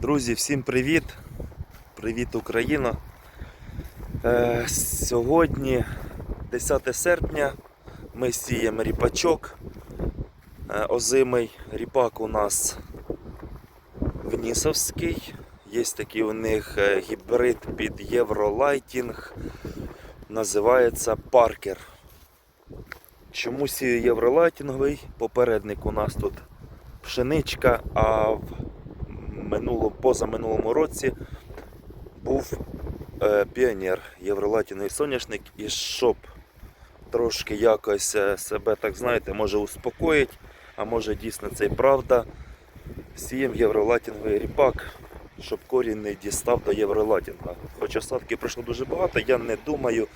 Друзі, всім привіт! Привіт, Україна! Е, сьогодні 10 серпня ми сіємо ріпачок. Е, озимий ріпак у нас Внісовський. Є такий у них е, гібрид під Євролайтінг. Називається Паркер. Чому сію євролайтінговий? Попередник у нас тут пшеничка, а в минуло, позаминулому році був е, піонер Євролатіний соняшник, і щоб трошки якось е, себе, так знаєте, може успокоїть, а може дійсно це і правда. Сієм євролатінговий ріпак, щоб корінь не дістав до євролатінга. Хоч осадки пройшло дуже багато, я не думаю,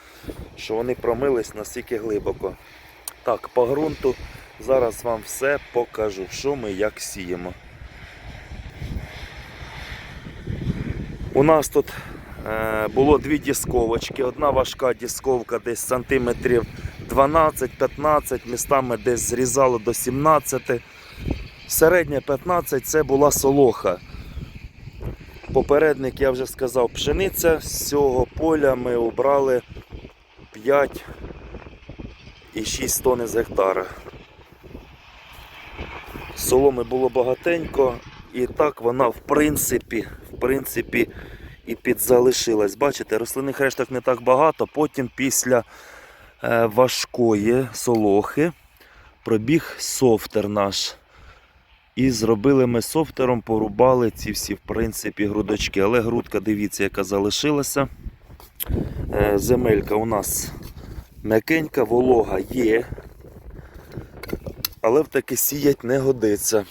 що вони промились настільки глибоко. Так, по ґрунту зараз вам все покажу, що ми як сіємо. У нас тут е, було дві дісковочки. Одна важка дісковка десь сантиметрів 12-15, містами десь зрізало до 17. Середня 15 це була солоха. Попередник, я вже сказав, пшениця. З цього поля ми обрали 5 і 6 тонн з гектара. Соломи було багатенько, і так вона в принципі, принципі і підзалишилась. Бачите, рослинних решток не так багато. Потім після е, важкої солохи пробіг софтер наш. І зробили ми софтером, порубали ці всі, в принципі, грудочки. Але грудка, дивіться, яка залишилася. Е, земелька у нас м'якенька, волога є. Але втаки сіять не годиться.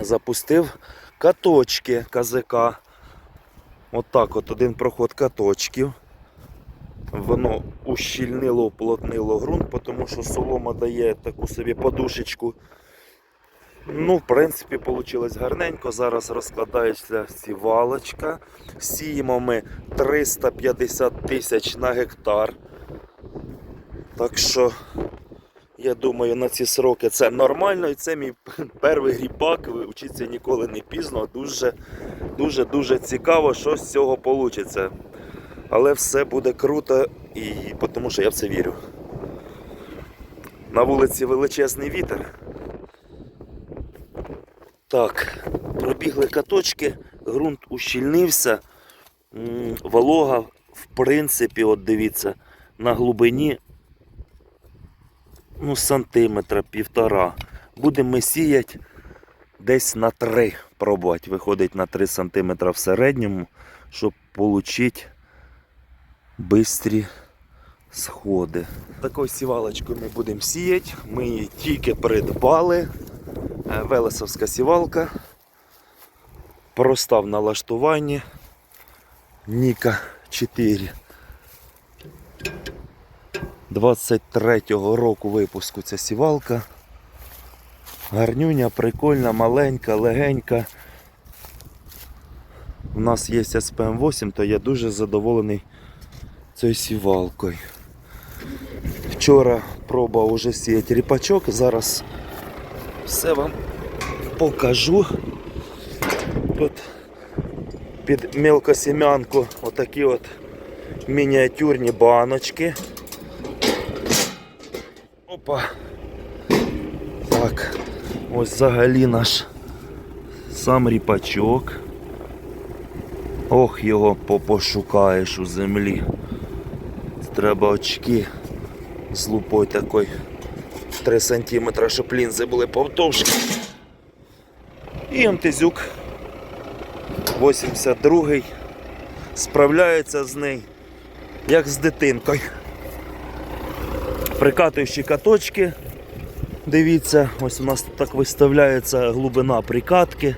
Запустив каточки КЗК. Отак от один проход каточків. Воно ущільнило, уплотнило ґрунт, тому що солома дає таку собі подушечку. Ну, в принципі, вийшло гарненько. Зараз розкладається сівалочка. Сіємо ми 350 тисяч на гектар. Так що, я думаю, на ці сроки це нормально. І це мій перший грібак. Вчитися ніколи не пізно. Дуже, дуже, дуже цікаво, що з цього вийде. Але все буде круто, і тому що я в це вірю. На вулиці величезний вітер. Так, пробігли каточки, ґрунт ущільнився, волога, в принципі, от дивіться, на глибині ну, сантиметра півтора. Будемо сіяти десь на 3 пробувати. Виходить на 3 сантиметра в середньому, щоб отримати бистрі сходи. Такою сівалочкою ми будемо сіяти. Ми її тільки придбали. Е, Велесовська сівалка. Проста в налаштуванні. Ніка 4. 23-го року випуску ця сівалка. Гарнюня, прикольна, маленька, легенька. У нас є SPM 8, то я дуже задоволений цією сівалкою. Вчора проба вже сіяти ріпачок, зараз все вам покажу. Тут під мелкосім'янку отакі от мініатюрні баночки. Опа. Так, ось взагалі наш сам ріпачок. Ох, його попошукаєш у землі. Треба очки з лупою такої 3 см, щоб лінзи були повтовшки. І МТЗюк 82-й справляється з нею, як з дитинкою. Прикатуючі каточки. Дивіться, ось у нас так виставляється глибина прикатки.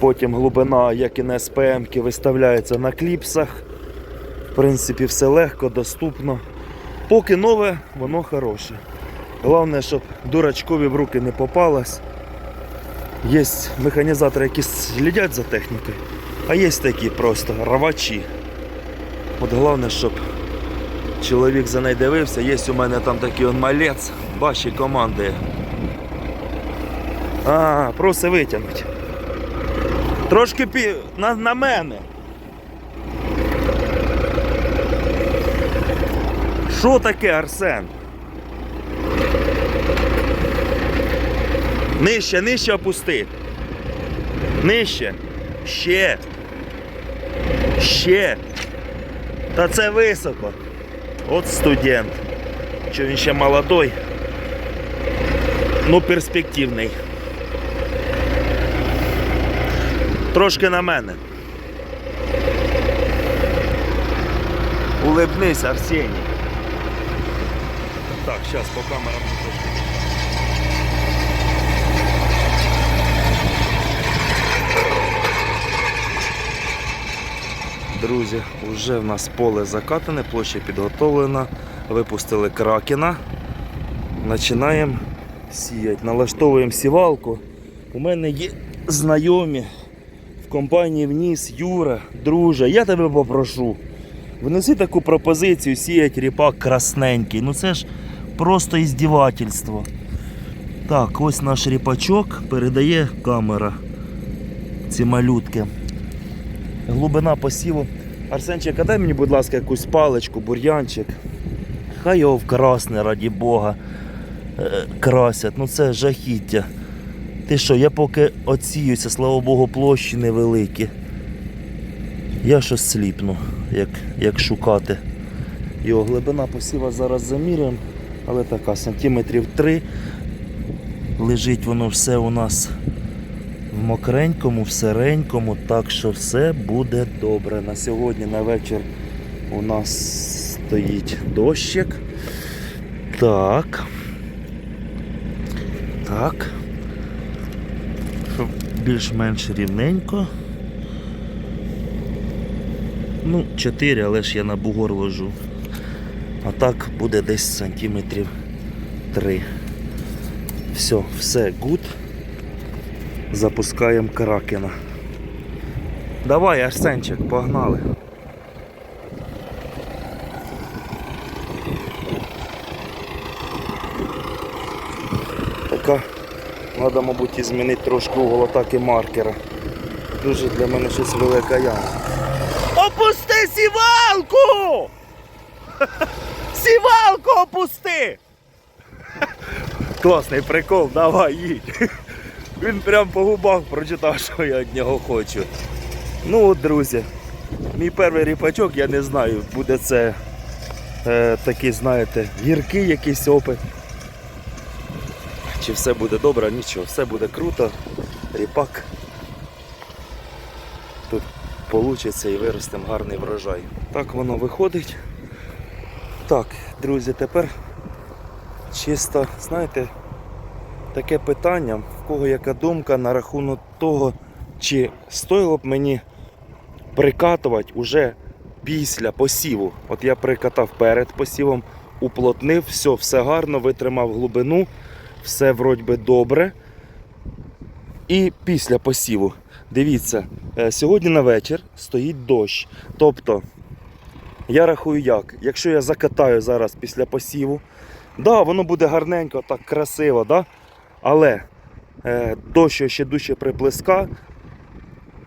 Потім глибина, як і на СПМ, виставляється на кліпсах. В принципі, все легко, доступно. Поки нове, воно хороше. Головне, щоб дурачкові в руки не попалось. Є механізатори, які слідять за технікою, а є такі просто рвачі. От головне, щоб чоловік за нею дивився, є у мене там такий он малець, ваші команди. А, просить витягнути. Трошки пі... на, на мене. Що таке, Арсен? Нижче, нижче опусти. Нижче. Ще. Ще. Та це високо. От студент. Що він ще молодой. Ну, перспективний. Трошки на мене. Улыбнись, Арсеній. Так, зараз по камерам трошки. Друзі, вже в нас поле закатане, площа підготовлена. Випустили кракена. Починаємо сіяти. Налаштовуємо сівалку. У мене є знайомі в компанії вніс Юра, друже, я тебе попрошу. Внеси таку пропозицію сіять ріпак красненький. Ну це ж просто іздівательство. Так, ось наш ріпачок передає камера. Ці малютки. Глибина посіву. Арсенчик, а дай мені, будь ласка, якусь паличку, бур'янчик. Хай його вкрасне, раді Бога. Е, красять. Ну це жахіття. Ти що, я поки оціюся, слава Богу, площі невеликі. Я щось сліпну, як, як шукати. Його глибина посіва зараз заміряємо, але така сантиметрів 3. Лежить воно все у нас мокренькому, в сиренькому, так що все буде добре. На сьогодні на вечір у нас стоїть дощик. Так. Так. Щоб більш-менш рівненько. Ну, 4, але ж я на бугор ложу. А так буде десь сантиметрів 3. Все, все гуд. Запускаємо кракена. Давай, Арсенчик, погнали. Така, треба, мабуть, і змінити трошки угол атаки маркера. Дуже для мене щось велика яма. Опусти сівалку! Сівалку опусти! Класний прикол, давай їдь. Він прям по губах прочитав, що я від нього хочу. Ну от, друзі, мій перший ріпачок, я не знаю, буде це е, такий, знаєте, гіркий якийсь опит. Чи все буде добре, нічого, все буде круто. Ріпак. Тут вийде і виростемо гарний врожай. Так воно виходить. Так, друзі, тепер чисто, знаєте, таке питання, в кого яка думка на рахунок того, чи стоїло б мені прикатувати уже після посіву. От я прикатав перед посівом, уплотнив, все, все гарно, витримав глибину, все вроді би добре. І після посіву. Дивіться, е, сьогодні на вечір стоїть дощ. Тобто, я рахую як, якщо я закатаю зараз після посіву, да, воно буде гарненько, так красиво, да? Але е, дощ ще дужче приплеска,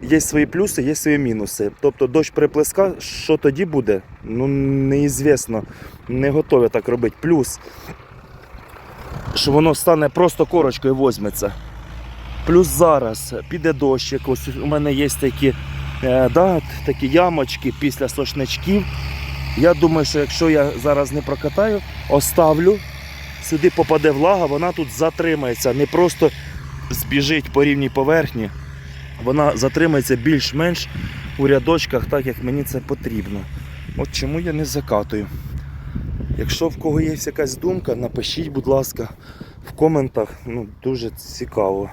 є свої плюси, є свої мінуси. Тобто дощ приплеска, що тоді буде? Ну, неізвісно, не готові так робити. Плюс, що воно стане просто корочкою возьметься. Плюс зараз піде дощ, якось у мене є такі, е, да, такі ямочки після сошничків. Я думаю, що якщо я зараз не прокатаю, оставлю, сюди попаде влага, вона тут затримається, не просто збіжить по рівній поверхні, вона затримається більш-менш у рядочках, так як мені це потрібно. От чому я не закатую. Якщо в кого є якась думка, напишіть, будь ласка, в коментах. Ну, дуже цікаво.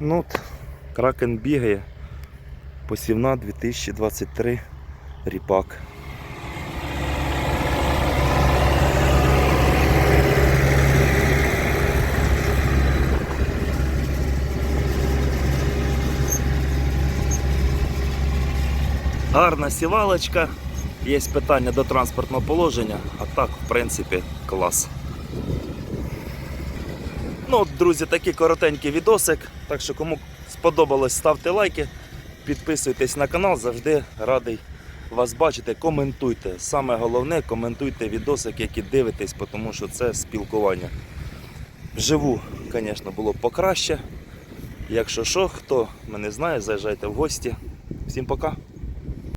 Ну, от, кракен бігає. Посівна 2023 ріпак. Гарна сівалочка. Є питання до транспортного положення, а так, в принципі, клас. Ну, от, друзі, такий коротенький відосик. Так що кому сподобалось, ставте лайки, підписуйтесь на канал, завжди радий вас бачити. Коментуйте. Саме головне, коментуйте відосики, які дивитесь, тому що це спілкування. Вживу, звісно, було б покраще. Якщо що, хто мене знає, заїжджайте в гості. Всім пока.